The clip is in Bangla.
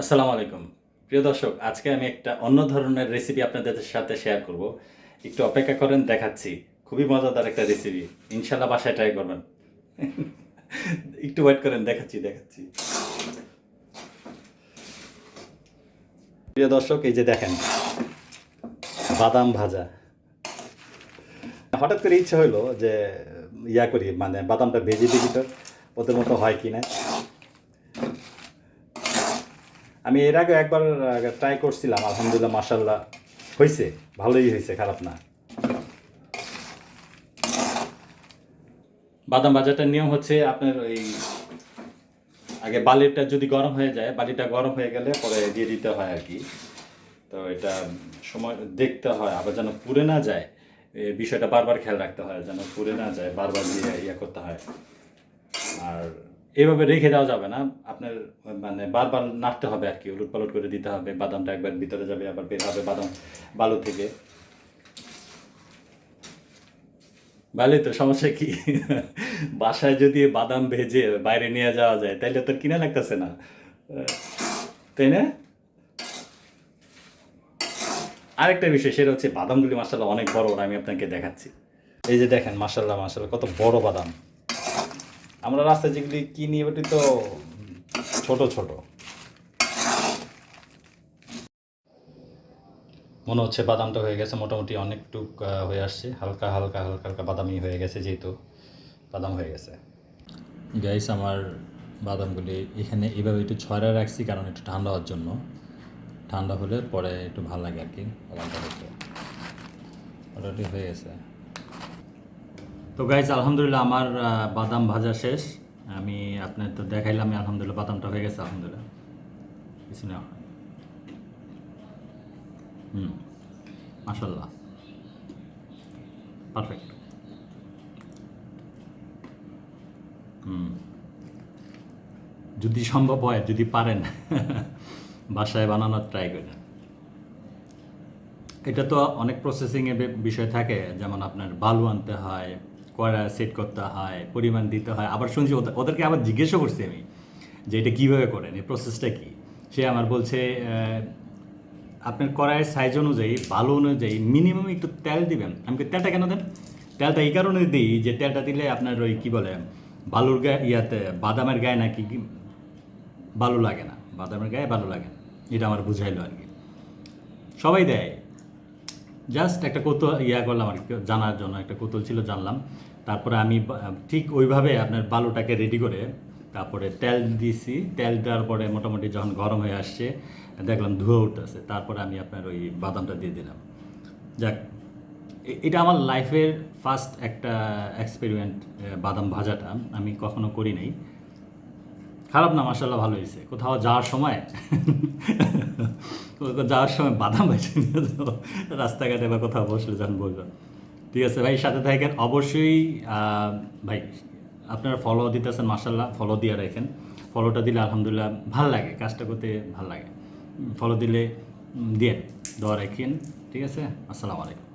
আসসালামু আলাইকুম। প্রিয় দর্শক, আজকে আমি একটা অন্য ধরনের রেসিপি আপনাদের সাথে শেয়ার করব। একটু অপেক্ষা করেন, দেখাচ্ছি। খুবই মজাদার একটা রেসিপি ইনশাল্লাহ বাসায় ট্রাই করবেন। একটু ওয়েট করেন, দেখাচ্ছি দেখাচ্ছি। প্রিয় দর্শক, এই যে দেখেন, বাদাম ভাজা। হঠাৎ করে ইচ্ছে হলো যে ইয়া করি মানে বাদামটা ভেজে দিবি তো ওদের মতো হয় কি না আমি এর আগে একবার ট্রাই করছিলাম, আলহামদুলিল্লাহ মাসাল্লাহ হয়েছে ভালোই হয়েছে খারাপ না। বাদাম ভাজাটার নিয়ম হচ্ছে আপনার ওই, আগে বালিটা যদি গরম হয়ে যায়, বালিটা গরম হয়ে গেলে পরে দিয়ে দিতে হয় আর কি। তো এটা সময়, দেখতে হয়, আবার যেন পুড়ে না যায় বিষয়টা বারবার খেয়াল রাখতে হয়, যেন পুড়ে না যায়, বারবার দিয়ে ইয়ে করতে হয়। আর এইভাবে রেখে দেওয়া যাবে না। আপনার মানে বারবার নাড়তে হবে আর কি উলট পালট করে দিতে হবে, বাদামটা একবার ভিতরে যাবে, আবার বের হবে বাদাম বালু থেকে। ভালোই তো সমস্যা কি? বাসায় যদি বাদাম ভেজে বাইরে নিয়ে যাওয়া যায়, তাইলে তো কিনা লাগতেছে না। তাই না? আরেকটা বিষয়, সেটা হচ্ছে বাদামগুলি মাসাল্লাহ অনেক বড় বড়, আমি আপনাকে দেখাচ্ছি। এই যে দেখেন মাসাল্লাহ মাসাল্লাহ কত বড় বাদাম। আমরা রাস্তায় যেগুলি কিনি ওটি তো ছোট ছোট। মনে হচ্ছে বাদামটা হয়ে গেছে, মোটামুটি অনেকটুক হয়ে আসছে। হালকা হালকা হালকা হালকা বাদামি হয়ে গেছে যেহেতু, বাদাম হয়ে গেছে। গাইস আমার বাদামগুলি এখানে এভাবে একটু ছয়রা রাখছি, কারণ একটু ঠান্ডা হওয়ার জন্য। ঠান্ডা হলে পরে একটু ভালো লাগে আর কি বাদামটা অলরেডি হয়ে গেছে। তো গাইজ আলহামদুলিল্লাহ আমার বাদাম ভাজা শেষ। আমি আপনার তো দেখাইলাম আলহামদুলিল্লাহ বাদামটা হয়ে গেছে, আলহামদুলিল্লাহ। কিছু নেওয়া হয় হুম মাসাল্লাহ পারফেক্ট হুম। যদি সম্ভব হয়, যদি পারেন, বাসায় বানানোর ট্রাই করেন। এটা তো অনেক প্রসেসিংয়ের বিষয় থাকে, যেমন আপনার বালু আনতে হয় কয়রা সেট করতে হয় পরিমাণ দিতে হয়। আবার শুনছি ওদের- ওদেরকে আবার জিজ্ঞেসও করছি আমি যে এটা কীভাবে করেন এই প্রসেসটা কী? সে আমার বলছে আপনার কড়াইয়ের সাইজ অনুযায়ী ভালো অনুযায়ী মিনিমাম একটু তেল দিবেন। আমি বলি, তেলটা কেন দেন? তেলটা এই কারণে দিই যে তেলটা দিলে আপনার ওই কী বলে বালুর গায়ে ইয়াতে বাদামের গায়ে নাকি বালু লাগে না। বাদামের গায়ে বালু লাগে না। এটা আমার বুঝাইলো আর কি সবাই দেয়। জাস্ট একটা কৌতূহল, ইয়া করলাম আর কি, জানার জন্য একটা কৌতূহল ছিল, জানলাম। তারপরে আমি ঠিক ওইভাবে আপনার বালুটাকে রেডি করে তারপরে তেল দিয়েছি তেল দেওয়ার পরে মোটামুটি যখন গরম হয়ে আসছে, দেখলাম ধুয়ে উঠতেছে। তারপরে আমি আপনার ওই বাদামটা দিয়ে দিলাম। যাক এটা আমার লাইফের ফার্স্ট একটা এক্সপেরিমেন্ট বাদাম ভাজাটা। আমি কখনো করি নাই। খারাপ না মাসাল্লাহ ভালো হয়েছে। কোথাও যাওয়ার সময় যাওয়ার সময় বাদাম বেছে নিয়ে যাব। রাস্তাঘাটে বা কোথাও বসলে যখন বলবেন ঠিক আছে ভাই, সাথে থাকেন। অবশ্যই ভাই, আপনারা ফলো দিতেছেন মাসাল্লাহ ফলো দিয়ে রাখেন। ফলোটা দিলে আলহামদুলিল্লাহ ভালো লাগে, কাজটা করতে ভালো লাগে। ফলো দিলে দিয়ে দোয়া রাখেন। ঠিক আছে? আসসালামু আলাইকুম।